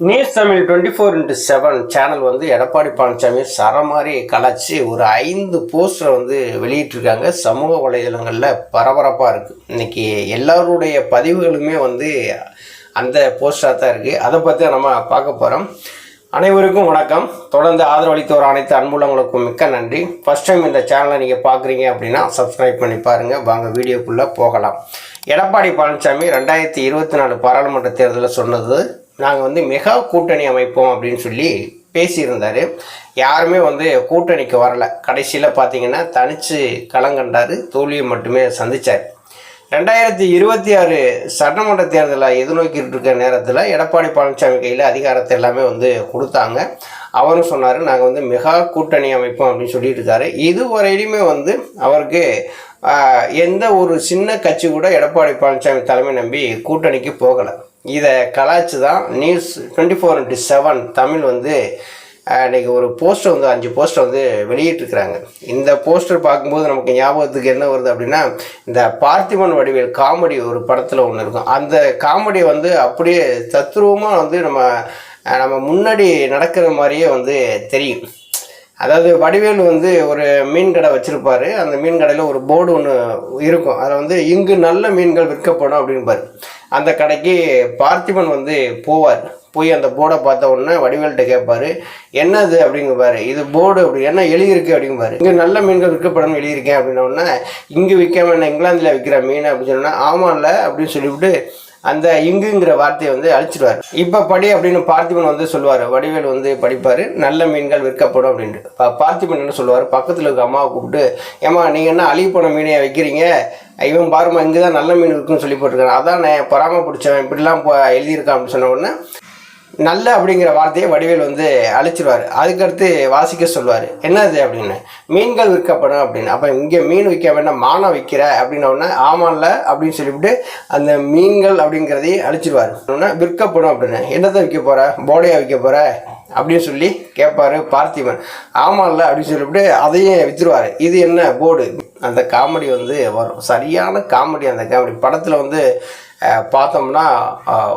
News Tamil twenty four into seven channel வந்து எடப்பாடி பழனிசாமி சர மாதிரி கலாச்சி ஒரு ஐந்து போஸ்டரை வந்து வெளியிட்டிருக்காங்க. சமூக வலைதளங்களில் பரபரப்பாக இருக்குது இன்றைக்கி எல்லாருடைய பதிவுகளுமே வந்து அந்த போஸ்டராக தான் இருக்குது அதை பற்றி நம்ம பார்க்க போகிறோம் அனைவருக்கும் வணக்கம். தொடர்ந்து ஆதரவளித்தோர் அனைத்து அன்புள்ளவங்களுக்கும் மிக்க நன்றி. ஃபஸ்ட் டைம் இந்த சேனலை நீங்கள் பார்க்குறீங்க அப்படின்னா சப்ஸ்கிரைப் பண்ணி பாருங்கள் வாங்க வீடியோக்குள்ளே போகலாம். எடப்பாடி பழனிசாமி ரெண்டாயிரத்தி இருபத்தி நாலு பாராளுமன்ற தேர்தலில் சொன்னது நாங்கள் வந்து மெகா கூட்டணி அமைப்போம் அப்படின்னு சொல்லி பேசியிருந்தார். யாருமே வந்து கூட்டணிக்கு வரல. கடைசியில் பார்த்தீங்கன்னா தனித்து களங்கண்டார் தோல்வியை மட்டுமே சந்தித்தார் ரெண்டாயிரத்தி இருபத்தி ஆறு சட்டமன்ற தேர்தலை எதிர்நோக்கிட்டு இருக்க நேரத்தில் எடப்பாடி பழனிசாமி கையில் அதிகாரத்தை எல்லாமே வந்து கொடுத்தாங்க. அவரும் சொன்னார் நாங்கள் வந்து மெகா கூட்டணி அமைப்போம் அப்படின்னு சொல்லிட்டு இருக்காரு இதுவரையிலுமே வந்து அவருக்கு எந்த ஒரு சின்ன கட்சி கூட எடப்பாடி பழனிசாமி தலைமை நம்பி கூட்டணிக்கு போகலை. இதை கலாய்ச்சி தான் news twenty four into seven Tamil வந்து இன்றைக்கி ஒரு போஸ்டர் வந்து அஞ்சு போஸ்டர் வந்து வெளியிட்டிருக்கிறாங்க. இந்த போஸ்டர் பார்க்கும்போது நமக்கு ஞாபகத்துக்கு என்ன வருது அப்படின்னா இந்த பார்த்திபன் வடிவேல் காமெடி ஒரு படத்தில் ஒன்று இருக்கும். அந்த காமெடி வந்து அப்படியே தத்ரூபமாக வந்து நம்ம நம்ம முன்னாடி நடக்கிற மாதிரியே வந்து தெரியும். அதாவது வடிவேலு வந்து ஒரு மீன் கடை வச்சுருப்பார். அந்த மீன் கடையில் ஒரு போர்டு ஒன்று இருக்கும். அதில் வந்து இங்கு நல்ல மீன்கள் விற்கப்படும் அப்படின்பாரு அந்த கடைக்கு பார்த்திபன் வந்து போவார். போய் அந்த போர்டை பார்த்த உடனே வடிவேல்கிட்ட கேட்பார் என்னது? அப்படிங்குப்பாரு இது போர்டு அப்படி என்ன எழுதியிருக்கு? அப்படிங்குப்பாரு இங்கே நல்ல மீன்கள் விற்கப்படும் எழுதியிருக்கேன். அப்படின்ன உடனே இங்கே விற்காம என்ன இங்கிலாந்தில் விற்கிற மீன் அப்படின்னு சொன்னா ஆமாம்ல அப்படின்னு சொல்லிவிட்டு அந்த இங்குங்கிற வார்த்தையை வந்து அழிச்சிடுவார் இப்போ படி அப்படின்னு பார்த்திபன் வந்து சொல்லுவார். வடிவேல் வந்து படிப்பார். நல்ல மீன்கள் விற்கப்படும் அப்படின்ட்டு. பார்த்திபன் என்ன சொல்லுவார்? பக்கத்தில் இருக்க அம்மாவை கூப்பிட்டு ஏம்மா நீங்கள் என்ன அழிவு போன மீனையை வைக்கிறீங்க? இவன் பாருமா இங்கே தான் நல்ல மீன் இருக்குன்னு சொல்லி போட்டிருக்கான் அதான் நான் பொறாம பிடிச்சவன். இப்படிலாம் எழுதியிருக்கான். அப்படின்னு சொன்ன உடனே நல்ல அப்படிங்கிற வார்த்தையை வடிவேல் வந்து அழிச்சிருவார். அதுக்கடுத்து வாசிக்க சொல்லுவார். என்னது அப்படின்னு? மீன்கள் விற்கப்படும் அப்படின்னு. அப்போ இங்கே மீன் விற்க வேண்டாம் மானம் விற்கிற அப்படின்னோடனே ஆமான்ல அப்படின்னு சொல்லிவிட்டு அந்த மீன்கள் அப்படிங்கிறதையும் அழிச்சிருவார். ஒன்று விற்கப்படும் அப்படின்னு. என்னத்தை விற்க போகிற போடையாக விற்க போகிற அப்படின்னு சொல்லி கேட்பார் பார்த்திபன். ஆமாம்ல அப்படின்னு சொல்லிவிட்டு அதையும் விற்றுருவார் இது என்ன? போர்டு அந்த காமெடி வந்து வரும். சரியான காமெடி அந்த காமெடி. படத்தில் வந்து பார்த்தோம்னா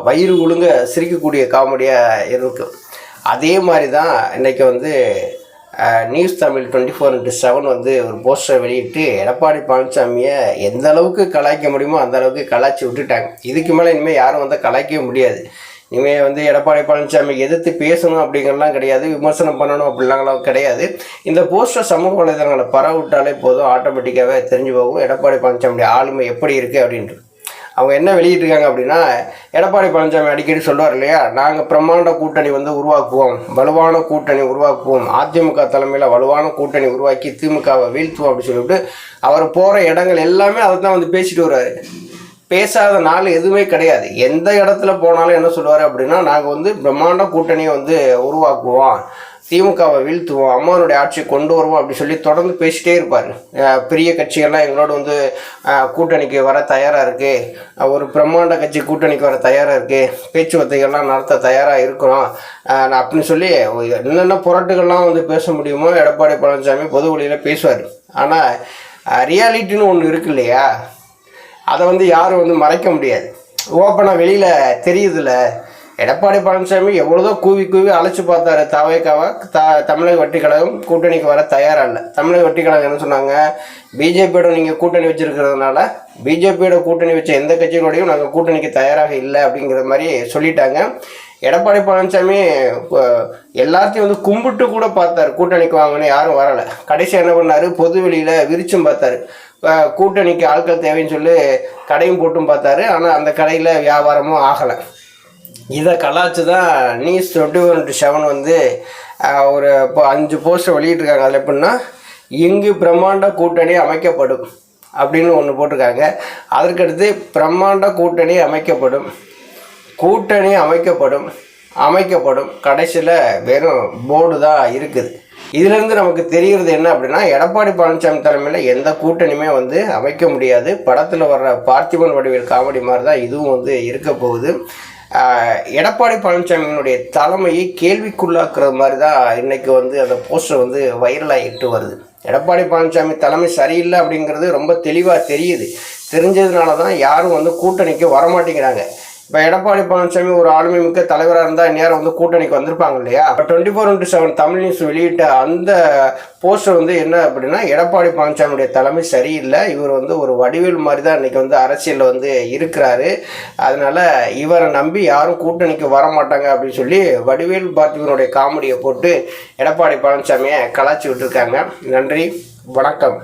வயிறு ஒழுங்க சிரிக்கக்கூடிய காமெடியாக இருக்கும் அதே மாதிரி தான் இன்றைக்கி வந்து news Tamil twenty four into seven வந்து ஒரு போஸ்டர் வெளியிட்டு எடப்பாடி பழனிசாமியை எந்த அளவுக்கு கலாய்க்க முடியுமோ அந்த அளவுக்கு கலாய்ச்சி விட்டுட்டாங்க. இதுக்கு மேலே இனிமேல் யாரும் வந்து கலாய்க்கவே முடியாது. இனிமேல் வந்து எடப்பாடி பழனிசாமி எதிர்த்து பேசணும் அப்படிங்கிறலாம் கிடையாது விமர்சனம் பண்ணணும் அப்படிலாம் கிடையாது. இந்த போஸ்டர் சமூக வலைதளங்களை பரவ விட்டாலே போதும் ஆட்டோமேட்டிக்காகவே தெரிஞ்சு போகும். எடப்பாடி பழனிசாமியுடைய ஆளுமை எப்படி இருக்குது அப்படின்ட்டு. அவங்க என்ன வெளியிட்டிருக்காங்க அப்படின்னா எடப்பாடி பழனிசாமி அடிக்கடி சொல்லுவார் இல்லையா? நாங்கள் பிரம்மாண்ட கூட்டணி வந்து உருவாக்குவோம். வலுவான கூட்டணி உருவாக்குவோம். அதிமுக தலைமையில் வலுவான கூட்டணி உருவாக்கி திமுகவை வீழ்த்துவோம் அப்படின்னு சொல்லிவிட்டு அவர் போகிற இடங்கள் எல்லாமே அதை தான் வந்து பேசிட்டு வருவார் பேசாத நாள் எதுவுமே கிடையாது. எந்த இடத்துல போனாலும் என்ன சொல்லுவார் அப்படின்னா நாங்கள் வந்து பிரம்மாண்ட கூட்டணியை வந்து உருவாக்குவோம். திமுகவை வீழ்த்துவோம் அம்மானுடைய ஆட்சியை கொண்டு வருவோம் அப்படி சொல்லி தொடர்ந்து பேசிட்டே இருப்பார். பெரிய கட்சிகள்லாம் எங்களோட வந்து கூட்டணிக்கு வர தயாராக இருக்குது ஒரு பிரம்மாண்ட கட்சி கூட்டணிக்கு வர தயாராக இருக்குது பேச்சுவார்த்தைகள்லாம் நடத்த தயாராக இருக்கிறோம். நான் அப்படின்னு சொல்லி என்னென்ன புரட்டுகள்லாம் வந்து பேச முடியுமோ எடப்பாடி பழனிசாமி பொது வழியில் பேசுவார். ஆனால் ரியாலிட்டின்னு ஒன்று இருக்கு இல்லையா? அதை வந்து யாரும் வந்து மறைக்க முடியாது. ஓப்பனாக வெளியில் தெரியுதுல்ல எடப்பாடி பழனிசாமி எவ்வளோதோ கூவி கூவி அழைச்சி பார்த்தாரு. தவைக்காவை த தமிழக வெற்றிக் கழகம் கூட்டணிக்கு வர தயாராக இல்லை. தமிழக வெற்றிக் கழகம் என்ன சொன்னாங்க? பிஜேபியோட நீங்கள் கூட்டணி வச்சிருக்கிறதுனால பிஜேபியோட கூட்டணி வச்ச எந்த கட்சிகளோடையும் நாங்கள் கூட்டணிக்கு தயாராக இல்லை அப்படிங்கிற மாதிரி சொல்லிட்டாங்க. எடப்பாடி பழனிசாமி எல்லாத்தையும் வந்து கும்பிட்டு கூட பார்த்தாரு. கூட்டணிக்கு வாங்கன்னு யாரும் வரலை. கடைசி என்ன பண்ணார்? பொது வெளியில் விரிச்சும் பார்த்தாரு. கூட்டணிக்கு ஆட்கள் தேவைன்னு சொல்லி கடையும் போட்டும் பார்த்தாரு. ஆனால் அந்த கடையில் வியாபாரமும் ஆகலை. இதை கலாச்சு தான் news twenty one to seven வந்து ஒரு இப்போ அஞ்சு போஸ்டர் வெளியிட்டிருக்காங்க. அதில் எப்படின்னா இங்கு பிரம்மாண்ட கூட்டணி அமைக்கப்படும் அப்படின்னு ஒன்று போட்டிருக்காங்க. அதற்கடுத்து பிரம்மாண்ட கூட்டணி அமைக்கப்படும். கூட்டணி அமைக்கப்படும். அமைக்கப்படும். கடைசியில் வெறும் போர்டு தான் இருக்குது. இதுலேருந்து நமக்கு தெரிகிறது என்ன அப்படின்னா எடப்பாடி பழனிசாமி தலைமையில் எந்த கூட்டணியுமே வந்து அமைக்க முடியாது. படத்தில் வர்ற பார்த்திபன் வடிவேல் காமெடி மாதிரி தான் இதுவும் வந்து இருக்க போகுது. எடப்பாடி பழனிசாமியினுடைய தலைமையை கேள்விக்குள்ளாக்குற மாதிரி தான் இன்னைக்கு வந்து அந்த போஸ்டர் வந்து வைரலாகிட்டு வருது. எடப்பாடி பழனிசாமி தலைமை சரியில்லை அப்படிங்கிறது ரொம்ப தெளிவாக தெரியுது. தெரிஞ்சதுனால தான் யாரும் வந்து கூட்டணிக்கு வரமாட்டேங்கிறாங்க. இப்போ எடப்பாடி பழனிசாமி ஒரு ஆளுமை மிக்க தலைவராக இருந்தால் நேரம் வந்து கூட்டணிக்கு வந்திருப்பாங்க இல்லையா? இப்போ twenty four into seven Tamil news வெளியிட்ட அந்த போஸ்டர் வந்து என்ன அப்படின்னா எடப்பாடி பழனிசாமியுடைய தலைமை சரியில்லை. இவர் வந்து ஒரு வடிவேல் மாதிரி தான் இன்றைக்கி வந்து அரசியலில் வந்து இருக்கிறாரு. அதனால் இவரை நம்பி யாரும் கூட்டணிக்கு வர மாட்டாங்க அப்படின்னு சொல்லி வடிவேல் பார்த்திபனுடைய காமெடியை போட்டு எடப்பாடி பழனிசாமியை கலாச்சி விட்டுருக்காங்க. நன்றி வணக்கம்.